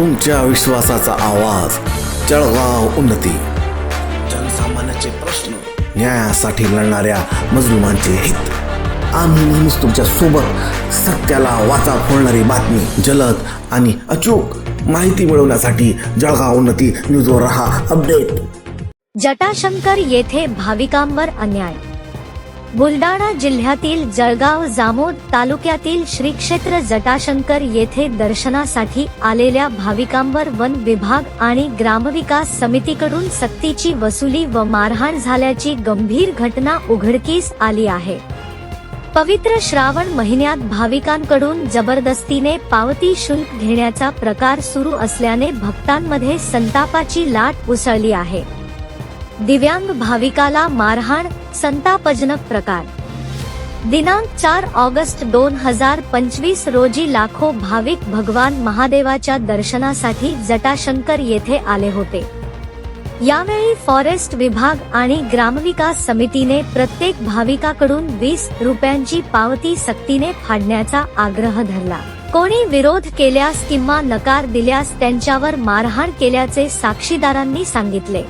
तुमच्या विश्वासाचा आवाज. जळगाव उन्नती. जनसामान्याचे प्रश्न न्यायासाठी लढणाऱ्या मजलुमांचे हित. आम्ही नेहमीच तुमच्यासोबत सत्याला वाचा फोडणारी बातमी जलद आणि अचूक माहिती मिळवण्यासाठी जळगाव उन्नती न्यूजवर रहा अपडेट. जटाशंकर येथे भाविकांवर अन्याय. बुलडाणा जिल्ह्यातील जळगाव जामोद तालुक्यातील श्री क्षेत्र जटाशंकर येथे दर्शनासाठी आलेल्या भाविकांवर वन विभाग आणि ग्रामविकास समितीकडून सक्तीची वसुली व मारहाण झाल्याची गंभीर घटना उघडकीस आली आहे. पवित्र श्रावण महिन्यात भाविकांकडून जबरदस्तीने पावती शुल्क घेण्याचा प्रकार सुरू असल्याने भक्तांमध्ये संतापाची लाट उसळली आहे. दिव्यांग भाविकाला मारहाण संतापजनक प्रकार. दिनांक चार ऑगस्ट दोन हजार पंचवीस रोजी लाखो भाविक भगवान महादेवाच्या दर्शनासाठी जटाशंकर येथे आले होते. यावेळी फॉरेस्ट विभाग आणि ग्रामविकास समितीने प्रत्येक भाविकाकडून वीस रुपयांची पावती सक्तीने फाडण्याचा आग्रह धरला. कोणी विरोध केल्यास किंवा नकार दिल्यास त्यांच्यावर मारहाण केल्याचे साक्षीदारांनी सांगितले.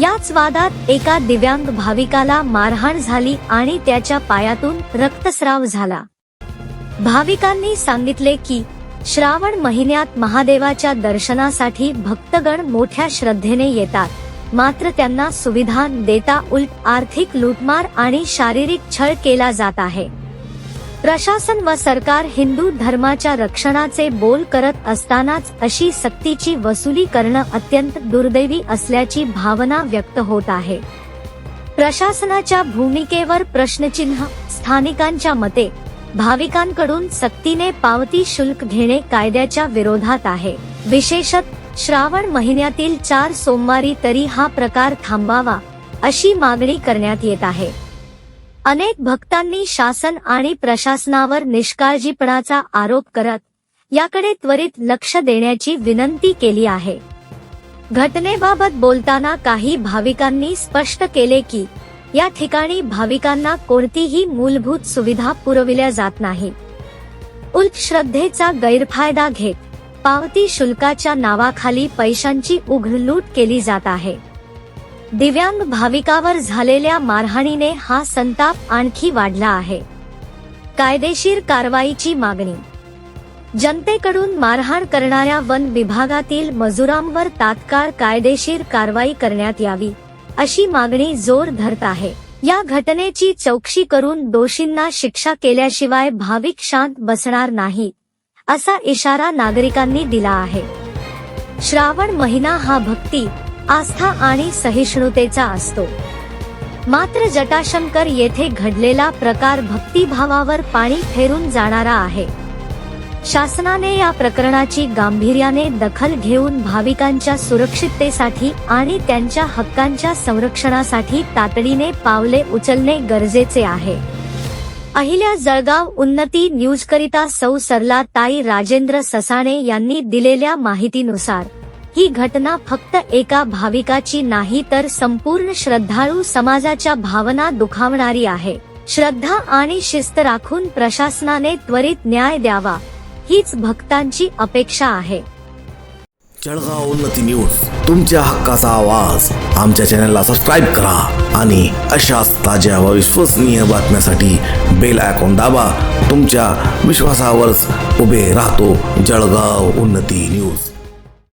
याच वादात एका दिव्यांग भाविकाला मारहाण झाली आणि त्याच्या पायातून रक्तस्राव झाला. भाविकांनी सांगितले की श्रावण महिन्यात महादेवाच्या दर्शनासाठी भक्तगण मोठ्या श्रद्धेने येतात. मात्र त्यांना सुविधा देता उलट आर्थिक लूटमार आणि शारीरिक छळ केला जात आहे. प्रशासन व सरकार हिंदू धर्माच्या रक्षणाचे बोल करत असतानाच अशी सक्तीची वसुली करणं अत्यंत दुर्दैवी असल्याची भावना व्यक्त होत आहे. प्रशासनाच्या भूमिकेवर प्रश्नचिन्ह स्थानिकांच्या मते भाविकांकडून सक्तीने पावती शुल्क घेणे कायद्याच्या विरोधात आहे. विशेषत श्रावण महिन्यातील चार सोमवारी तरी हा प्रकार थांबावा अशी मागणी करण्यात येत आहे. अनेक भक्तांनी शासन आणि प्रशासनावर निष्काळजीपणाचा आरोप करत याकडे त्वरित लक्ष देण्याची विनंती केली आहे. घटनेबाबत बोलताना काही भाविकांनी स्पष्ट केले की या ठिकाणी भाविकांना कोणतीही मूलभूत सुविधा पुरविल्या जात नाही. उलट श्रद्धेचा गैरफायदा घेत पावती शुल्काच्या नावाखाली पैशांची उघडलूट केली जात आहे. दिव्यांग भाविकावर झालेल्या मारहाणीने हा संताप आणखी वाढला आहे. कायदेशीर कारवाईची मागणी. जनतेकडून मारहाण करणाऱ्या वन विभागातील मजुरांवर तात्काळ कायदेशीर कारवाई करण्यात यावी अशी मागणी जोर धरत आहे. या घटनेची चौकशी करून दोषींना शिक्षा केल्याशिवाय भाविक शांत बसणार नाही असा इशारा नागरिकांनी दिला आहे. श्रावण महिना हा भक्ती आस्था आणि सहिष्णुतेचा असतो. मात्र जटाशंकर येथे घडलेला प्रकार भक्तिभावावर पाणी फेरून जाणारा आहे. शासनाने या प्रकरणाची गांभीर्याने दखल घेऊन भाविकांच्या सुरक्षिततेसाठी आणि त्यांच्या हक्कांच्या संरक्षणासाठी तातडीने पावले उचलणे गरजेचे आहे. अहिल्या जळगाव उन्नती न्यूज करिता सौ सरला ताई राजेंद्र ससाणे यांनी दिलेल्या माहितीनुसार ही घटना फक्त एका भाविकाची नाही तर संपूर्ण श्रद्धाळू समाजाच्या भावना दुखावणारी आहे. श्रद्धा आणि शिस्त राखून प्रशासनाने त्वरित न्याय द्यावा. हीच भक्तांची अपेक्षा आहे. जळगाव उन्नती न्यूज तुमच्या हक्काचा आवाज. आमच्या चॅनलला सबस्क्राईब करा आणि अशाच ताज्या व विश्वसनीय बातम्यासाठी बेल आयकॉन दाबा. तुमच्या विश्वासावरच उभे राहतो जळगाव उन्नती न्यूज.